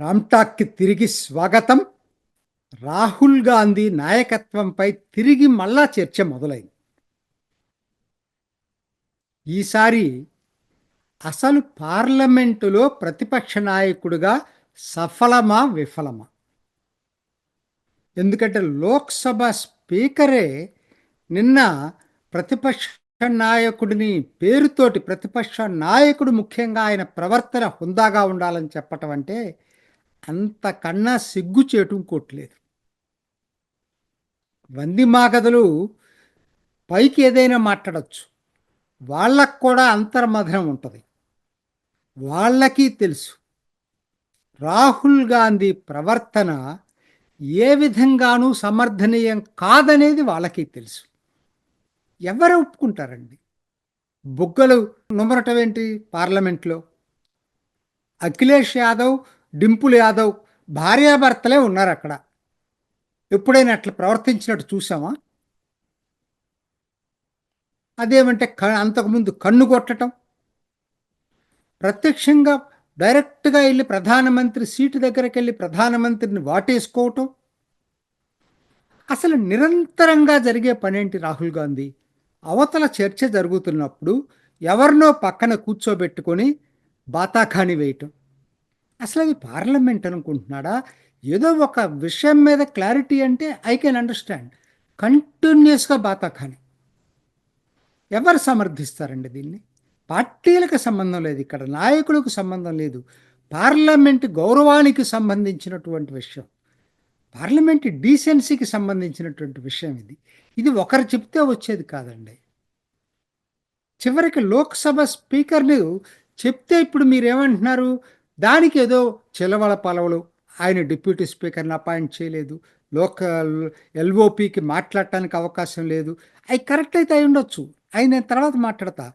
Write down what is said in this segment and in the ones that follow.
రామ్టాక్కి తిరిగి స్వాగతం. రాహుల్ గాంధీ నాయకత్వంపై తిరిగి మళ్ళా చర్చ మొదలైంది. ఈసారి అసలు పార్లమెంటులో ప్రతిపక్ష నాయకుడిగా సఫలమా విఫలమా? ఎందుకంటే లోక్సభ స్పీకరే నిన్న ప్రతిపక్ష నాయకుడిని పేరుతోటి ప్రతిపక్ష నాయకుడు ముఖ్యంగా ఆయన ప్రవర్తన హుందాగా ఉండాలని చెప్పటం అంటే అంతకన్నా సిగ్గు చేయటం కొట్టలేదు వంది మాగదులు పైకి ఏదైనా మాట్లాడచ్చు. వాళ్ళకు కూడా అంతర్మధనం ఉంటుంది. వాళ్ళకి తెలుసు. రాహుల్ గాంధీ ప్రవర్తన ఏ విధంగానూ సమర్థనీయం కాదనేది వాళ్ళకి తెలుసు. ఎవరు ఒప్పుకుంటారండి? బుగ్గలు నుమరటం ఏంటి పార్లమెంట్లో? అఖిలేష్ యాదవ్ డింపుల్ యాదవ్ భార్యాభర్తలే ఉన్నారు అక్కడ. ఎప్పుడైనా అట్లా ప్రవర్తించినట్టు చూసామా? అదేమంటే క అంతకుముందు కన్ను కొట్టడం ప్రత్యక్షంగా డైరెక్ట్గా వెళ్ళి ప్రధానమంత్రి సీటు దగ్గరికి వెళ్ళి ప్రధానమంత్రిని వాటేసుకోవటం. అసలు నిరంతరంగా జరిగే పనేంటి రాహుల్ గాంధీ? అవతల చర్చ జరుగుతున్నప్పుడు ఎవరినో పక్కన కూర్చోబెట్టుకొని బాతాఖాని వేయటం. అసలు అది పార్లమెంట్ అనుకుంటున్నాడా? ఏదో ఒక విషయం మీద క్లారిటీ అంటే ఐ కెన్ అండర్స్టాండ్. కంటిన్యూస్గా బాతాఖాని. ఎవరు సమర్థిస్తారండి దీన్ని? పార్టీలకు సంబంధం లేదు ఇక్కడ నాయకులకు సంబంధం లేదు. పార్లమెంట్ గౌరవానికి సంబంధించినటువంటి విషయం. పార్లమెంట్ డీసెన్సీకి సంబంధించినటువంటి విషయం ఇది. ఇది ఒకరు చెప్తే వచ్చేది కాదండి. చివరికి లోక్సభ స్పీకర్ని చెప్తే ఇప్పుడు మీరేమంటున్నారు? దానికి ఏదో చిలవల పలవలు. ఆయన డిప్యూటీ స్పీకర్ని అపాయింట్ చేయలేదు. లోకల్ ఎల్ఓపికి మాట్లాడటానికి అవకాశం లేదు. అవి కరెక్ట్ అయితే అయి ఉండొచ్చు. ఆయన తర్వాత మాట్లాడతా.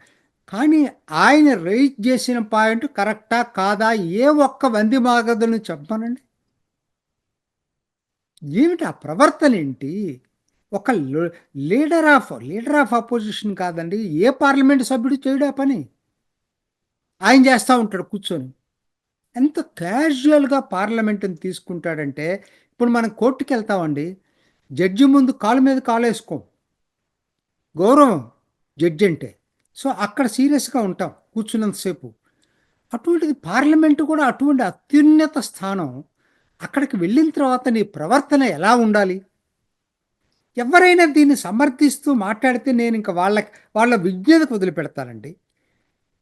కానీ ఆయన రైజ్ చేసిన పాయింట్ కరెక్టా కాదా? ఏ ఒక్క వంది మాగదులను చెప్పానండి. ఏమిటి ఆ ప్రవర్తన ఏంటి ఒక leader of leader of opposition కాదండి. ఏ పార్లమెంట్ సభ్యుడు చేయడా పని. ఆయన చేస్తూ ఉంటాడు కూర్చొని. ఎంత క్యాజువల్గా పార్లమెంట్ని తీసుకుంటాడంటే ఇప్పుడు మనం కోర్టుకి వెళ్తామండి. జడ్జి ముందు కాలు మీద కాలు వేసుకోం. గౌరవం జడ్జి అంటే. సో అక్కడ సీరియస్గా ఉంటాం కూర్చున్నంతసేపు అటువంటిది పార్లమెంటు కూడా అటువంటి అత్యున్నత స్థానం. అక్కడికి వెళ్ళిన తర్వాత నీ ప్రవర్తన ఎలా ఉండాలి? ఎవరైనా దీన్ని సమర్థిస్తూ మాట్లాడితే నేను ఇంకా వాళ్ళకి వాళ్ళ విజ్ఞతకు వదిలిపెడతానండి.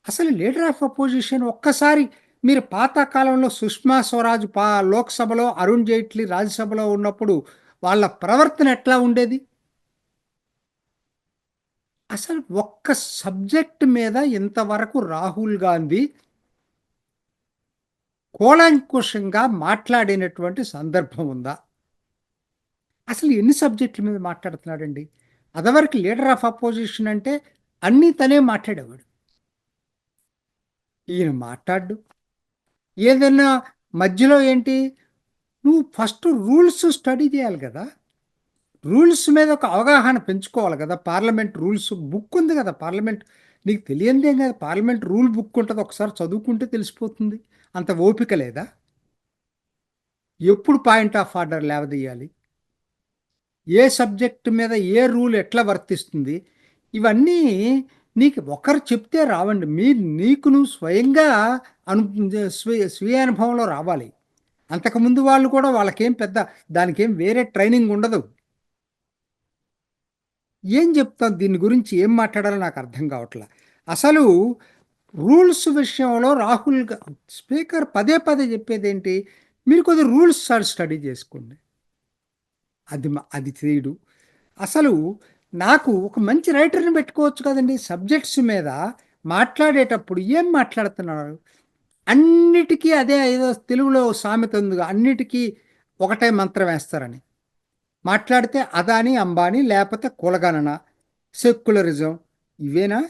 అసలు లీడర్ ఆఫ్ అపోజిషన్ ఒక్కసారి మీరు పాతకాలంలో సుష్మా స్వరాజ్ పా లోక్సభలో అరుణ్ జైట్లీ రాజ్యసభలో ఉన్నప్పుడు వాళ్ళ ప్రవర్తన ఎట్లా ఉండేది? అసలు ఒక్క సబ్జెక్ట్ మీద ఇంతవరకు రాహుల్ గాంధీ కోలాంకుషంగా మాట్లాడినటువంటి సందర్భం ఉందా? అసలు ఎన్ని సబ్జెక్టుల మీద మాట్లాడుతున్నాడండి? అదవరకు లీడర్ ఆఫ్ అపోజిషన్ అంటే అన్నీ తనే మాట్లాడేవాడు. ఈయన మాట్లాడు ఏదైనా మధ్యలో ఏంటి? నువ్వు ఫస్ట్ రూల్స్ స్టడీ చేయాలి కదా. రూల్స్ మీద ఒక అవగాహన పెంచుకోవాలి కదా. పార్లమెంట్ రూల్స్ బుక్ ఉంది కదా. పార్లమెంట్ నీకు తెలియందేం కదా. పార్లమెంట్ రూల్ బుక్ ఉంటుంది. ఒకసారి చదువుకుంటే తెలిసిపోతుంది. అంత ఓపిక లేదా? ఎప్పుడు పాయింట్ ఆఫ్ ఆర్డర్ లేవదీయాలి. ఏ సబ్జెక్ట్ మీద ఏ రూల్ ఎట్లా వర్తిస్తుంది? ఇవన్నీ నీకు ఒకరు చెప్తే రావండి. మీ నీకు నువ్వు స్వయంగా అను స్వీయ స్వీయ అనుభవంలో రావాలి. అంతకుముందు వాళ్ళు కూడా వాళ్ళకేం పెద్ద దానికేం వేరే ట్రైనింగ్ ఉండదు. ఏం చెప్తాం? దీని గురించి ఏం మాట్లాడాలో నాకు అర్థం కావట్లా. అసలు రూల్స్ విషయంలో రాహుల్ స్పీకర్ పదే పదే చెప్పేది ఏంటి? మీరు కొద్ది రూల్స్ స్టడీ చేసుకోండి. అది అది చేయడు అసలు నాకు ఒక మంచి రైటర్ని పెట్టుకోవచ్చు కదండి. సబ్జెక్ట్స్ మీద మాట్లాడేటప్పుడు ఏం మాట్లాడుతున్నారు? అన్నిటికీ అదే ఏదో తెలుగులో సామెత ఉందిగా అన్నిటికీ ఒకటే మంత్రం వేస్తారని. మాట్లాడితే అదాని అంబానీ లేకపోతే కులగణన సెక్యులరిజం ఇవేనా?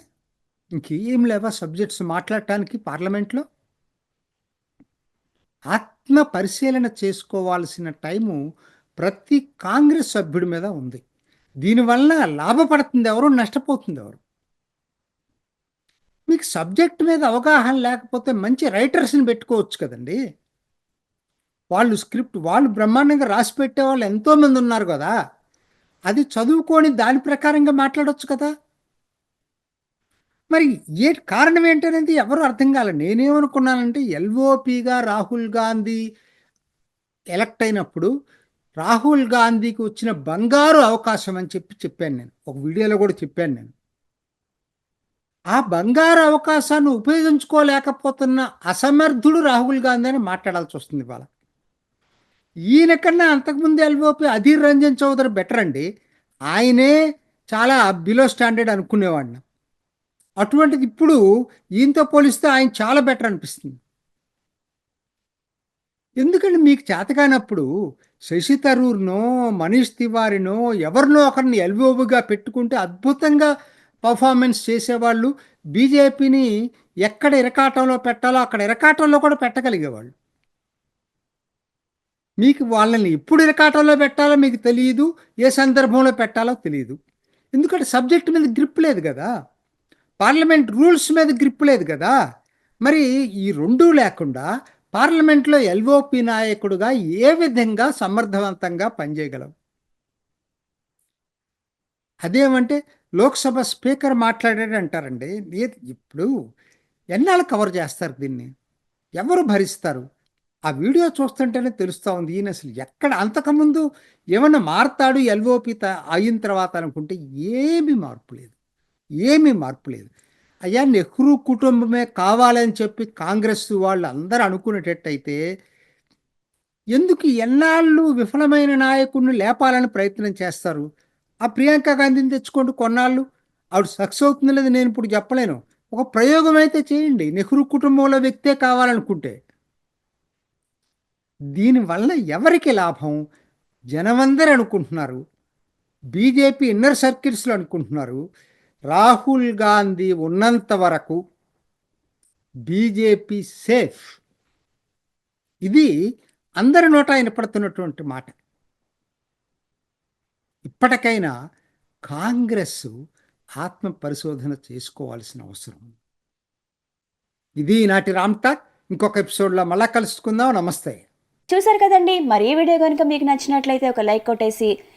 ఇంకేం లేవా సబ్జెక్ట్స్ మాట్లాడటానికి పార్లమెంట్లో? ఆత్మ పరిశీలన చేసుకోవాల్సిన టైము ప్రతి కాంగ్రెస్ సభ్యుడి మీద ఉంది. దీనివల్ల లాభపడుతుంది ఎవరు నష్టపోతుంది ఎవరు? మీకు సబ్జెక్ట్ మీద అవగాహన లేకపోతే మంచి రైటర్స్ని పెట్టుకోవచ్చు కదండి. వాళ్ళు స్క్రిప్ట్ వాళ్ళు బ్రహ్మాండంగా రాసి పెట్టే వాళ్ళు ఎంతోమంది ఉన్నారు కదా. అది చదువుకొని దాని ప్రకారంగా మాట్లాడవచ్చు కదా. మరి ఏ కారణం ఏంటనేది ఎవరు అర్థం కాలే. నేనేమనుకున్నానంటే ఎల్ఓపిగా రాహుల్ గాంధీ ఎలక్ట్ అయినప్పుడు రాహుల్ గాంధీకి వచ్చిన బంగారు అవకాశం అని చెప్పి చెప్పాను నేను. ఒక వీడియోలో కూడా చెప్పాను నేను. ఆ బంగారు అవకాశాన్ని ఉపయోగించుకోలేకపోతున్న అసమర్థుడు రాహుల్ గాంధీ అని మాట్లాడాల్సి వస్తుంది వాళ్ళ ఈయన కన్నా అంతకుముందు ఎల్ఓపి అధీర్ రంజన్ చౌదరి బెటర్ అండి. ఆయనే చాలా బిలో స్టాండర్డ్ అనుకునేవాడిని. అటువంటిది ఇప్పుడు ఈయనతో పోలిస్తే ఆయన చాలా బెటర్ అనిపిస్తుంది. ఎందుకంటే మీకు చేతకానప్పుడు శశి తరూర్నో మనీష్ తివారినో ఎవరినో ఒకరిని ఎల్బోబుగా పెట్టుకుంటే అద్భుతంగా పర్ఫార్మెన్స్ చేసేవాళ్ళు బీజేపీని ఎక్కడ ఇరకాటంలో పెట్టాలో అక్కడ ఇరకాటంలో కూడా పెట్టగలిగేవాళ్ళు. మీకు వాళ్ళని ఎప్పుడు ఇరకాటంలో పెట్టాలో మీకు తెలియదు ఏ సందర్భంలో పెట్టాలో తెలియదు. ఎందుకంటే సబ్జెక్ట్ మీద గ్రిప్ లేదు కదా. పార్లమెంట్ రూల్స్ మీద గ్రిప్ లేదు కదా. మరి ఈ రెండూ లేకుండా పార్లమెంట్లో ఎల్ఓపి నాయకుడుగా ఏ విధంగా సమర్థవంతంగా పనిచేయగలం అదేమంటే లోక్సభ స్పీకర్ మాట్లాడాడు అంటారండి. ఇప్పుడు ఎన్నాళ్ళు కవర్ చేస్తారు దీన్ని? ఎవరు భరిస్తారు? ఆ వీడియో చూస్తుంటేనే తెలుస్తూ ఉంది. ఈయన అసలు ఎక్కడ అంతకుముందు ఏమన్నా మారుతాడు ఎల్ఓపి త- అయిన తర్వాత అనుకుంటే ఏమీ మార్పు లేదు. ఏమీ మార్పు లేదు. అయ్యా నెహ్రూ కుటుంబమే కావాలని చెప్పి కాంగ్రెస్ వాళ్ళు అందరూ అనుకునేటట్టయితే ఎందుకు ఎన్నాళ్ళు విఫలమైన నాయకుడిని లేపాలని ప్రయత్నం చేస్తారు? ఆ ప్రియాంక గాంధీని తెచ్చుకోండి కొన్నాళ్ళు. ఆవిడ సక్సెస్ అవుతుంది లేదు నేను ఇప్పుడు చెప్పలేను. ఒక ప్రయోగం అయితే చేయండి. నెహ్రూ కుటుంబంలో వ్యక్తే కావాలనుకుంటే. దీనివల్ల ఎవరికి లాభం? జనమందరూ అనుకుంటున్నారు. బీజేపీ ఇన్నర్ సర్కిల్స్లో అనుకుంటున్నారు. రాహుల్ గాంధీ ఉన్నంత వరకు బీజేపీ సేఫ్ ఇది అందరి నోట వినపడుతున్నటువంటి మాట. ఇప్పటికైనా కాంగ్రెస్ ఆత్మ పరిశోధన చేసుకోవాల్సిన అవసరం ఇది నాటి రామ్టాక్ ఇంకొక ఎపిసోడ్లో మళ్ళా కలుసుకుందాం. నమస్తే. చూసారు కదండి. మరి ఈ వీడియో కనుక మీకు నచ్చినట్లయితే ఒక లైక్ కొట్టేసి